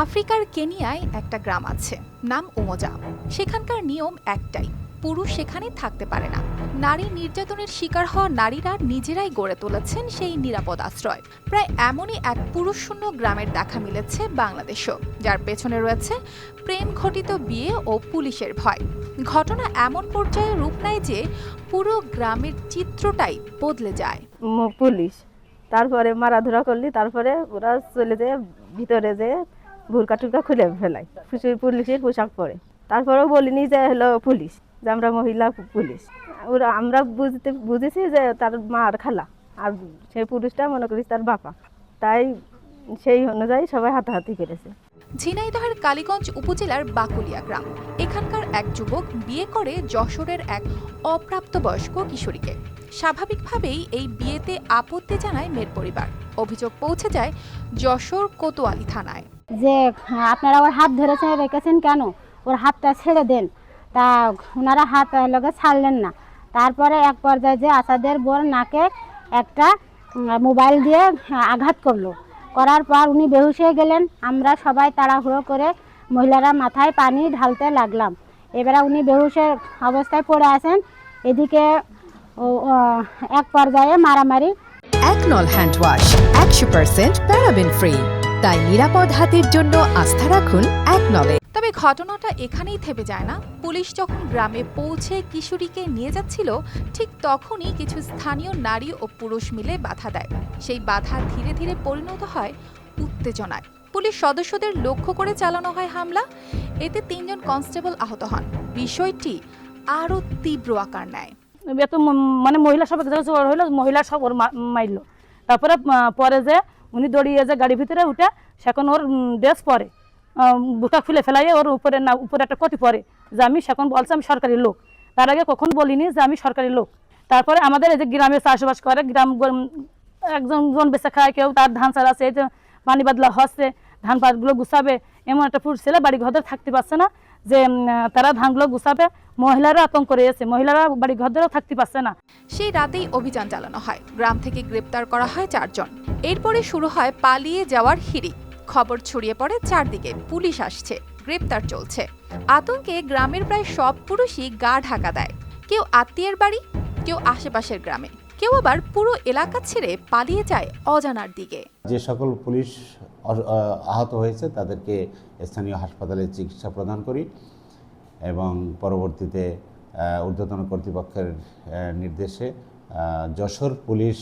আফ্রিকার কেনিয়ায় একটা গ্রাম আছে, নাম উমোজা সেখানকার নিয়ম একটাই, পুরুষ সেখানে থাকতে পারে না। নারী নির্যাতনের শিকার হওয়া নারীরা নিজেরাই গড়ে তুলেছেন সেই নিরাপদ আশ্রয়। প্রায় এমনই এক পুরুষশূন্য গ্রামের দেখা মিলেছে বাংলাদেশও, যার পেছনে রয়েছে প্রেম ঘটিত বিয়ে ও পুলিশের ভয়। ঘটনা এমন পর্যায়ে রূপ নেয় যে পুরো গ্রামের চিত্রটাই বদলে যায়। পুলিশ। তারপরে মারাধরা করলি, তারপরে ওরা চলে যেয়ে ভিতরে যেয়ে ভুরকা টুরকা খুলে ফেলাই। পুলিশের- পুলিশের পোশাক পরে। তারপরেও বলিনি যে হলো পুলিশ, যে আমরা মহিলা পুলিশ। ওরা, আমরা বুঝতে, বুঝেছি যে তার মা আর খালা। আর সেই পুরুষটা মনে করিস তার বাপা। তাই সেই অনুযায়ী সবাই হাতাহাতি করেছে। ঝিনাইদহের কালীগঞ্জ উপজেলার বাকুলিয়া গ্রাম। এখানকার এক যুবক বিয়ে করে যশোরের এক অপ্রাপ্তবয়স্ক কিশোরীকে। স্বাভাবিকভাবেই এই বিয়েতে আপত্তি জানায় মেয়ের পরিবার। অভিযোগ পৌঁছে যায় যশোর কোতোয়ালি থানায়। যে, আপনারা ওর হাত ধরেছেন রেখেছেন কেন? ওর হাতটা ছেড়ে দেন। তা ওনারা হাত লগে ছাড়লেন না। তারপরে এক পর্যায়ে যে আসাদের বোর নাকে একটা মোবাইল দিয়ে আঘাত করল। করার পর উনি বেহুশ হয়ে গেলেন। আমরা সবাই তাড়াহুড়ো করে মহিলারা মাথায় পানি ঢালতে লাগলাম। এবারে উনি বেহুশের অবস্থায় পড়ে আছেন। এদিকে এক পর্যায়ে মারামারি। একনল হ্যান্ড ওয়াশ, একশো পারসেন্ট প্যারাবেন ফ্রি। তাই নিরাপদ হাতের জন্য আস্থা রাখুন একনলে ঘটনাটা এখানেই থেমে যায় না। পুলিশ যখন গ্রামে পৌঁছে কিশোরীকে নিয়ে যাচ্ছিল, ঠিক তখনই কিছু স্থানীয় নারী ও পুরুষ মিলে বাধা দেয়। সেই বাধা ধীরে ধীরে পরিণত হয় উত্তেজনায়। পুলিশ সদস্যদের লক্ষ্য করে চালানো হয় হামলা। এতে তিনজন কনস্টেবল আহত হন। বিষয়টি আরও তীব্র আকার নেয়। এত মানে মহিলা সব জড়ো হইল, মহিলা সব ওর মারলো তারপরে পরে যে উনি দড়িয়ে যে গাড়ির ভিতরে উঠে, সেখন ওর ড্রেস পরে। বুকা খুলে ফেলাইয়ে ওর উপরে না, উপরে একটা কটি পরে যে আমি সেখন বলছে, আমি সরকারি লোক। তার আগে কখন বলিনি যে আমি সরকারি লোক। তারপরে আমাদের এই যে গ্রামে চাষবাস করে, গ্রাম একজন জন বেচা খায়, কেউ তার ধান চাষ আছে, এই যে পানি বাদলা হচ্ছে, ধান পাতগুলো গুছাবে, এমন একটা পুরুষ ছেলে বাড়ি ঘরে থাকতে পারছে না যে তারা ধানগুলো গুছাবে, মহিলারা আতঙ্ক রয়েছে, মহিলারা বাড়ি ঘরেও থাকতে পারছে না। সেই রাতেই অভিযান চালানো হয়। গ্রাম থেকে গ্রেপ্তার করা হয় চারজন। এরপরে শুরু হয় পালিয়ে যাওয়ার হিড়িক। খবর ছড়িয়ে পড়ে চারদিকে। পুলিশ আসছে। গ্রেপ্তার চলছে। আতঙ্কে গ্রামের প্রায় সব পুরুষই গা ঢাকা দেয়। কেউ আত্মীয়ের বাড়ি, কেউ আশেপাশের গ্রামে। কেউ আবার পুরো এলাকা ছেড়ে পালিয়ে যায় অজানার দিকে। যে সকল পুলিশ আহত হয়েছে তাদেরকে স্থানীয় হাসপাতালে চিকিৎসা প্রদান করি এবং পরবর্তীতে ঊর্ধ্বতন কর্তৃপক্ষের নির্দেশে যশোর পুলিশ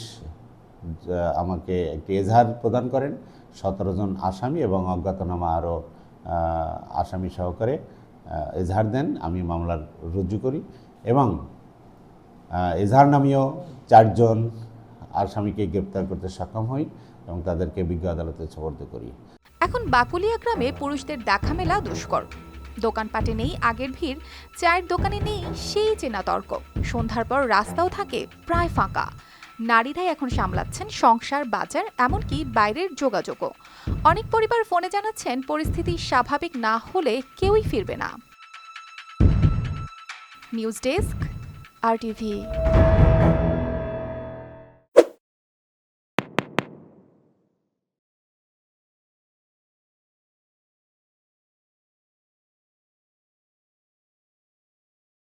আমাকে একটি এজাহার প্রদান করেন। সতেরো জন আসামি এবং অজ্ঞাতনামা আরও আসামি সহকারে এজাহার দেন। আমি মামলার রুজু করি এবং এজাহার নামীয় চারজন আসামিকে গ্রেপ্তার করতে সক্ষম হই এবং তাদেরকে বিজ্ঞ আদালতে সোপর্দ করি। এখন বাকুলিয়া গ্রামে পুরুষদের দেখা মেলা দুষ্কর। দোকানপাটে নেই আগের ভিড়, চায়ের দোকানে নেই সেই চেনা তর্ক। সন্ধ্যার পর রাস্তাও থাকে প্রায় ফাঁকা। নারীরাই এখন সামলাচ্ছেন সংসার, বাজার, এমনকি বাইরের যোগাযোগও। অনেক পরিবার ফোনে জানাচ্ছেন, পরিস্থিতি স্বাভাবিক না হলে কেউই ফিরবে না। নিউজ ডেস্ক, আর টিভি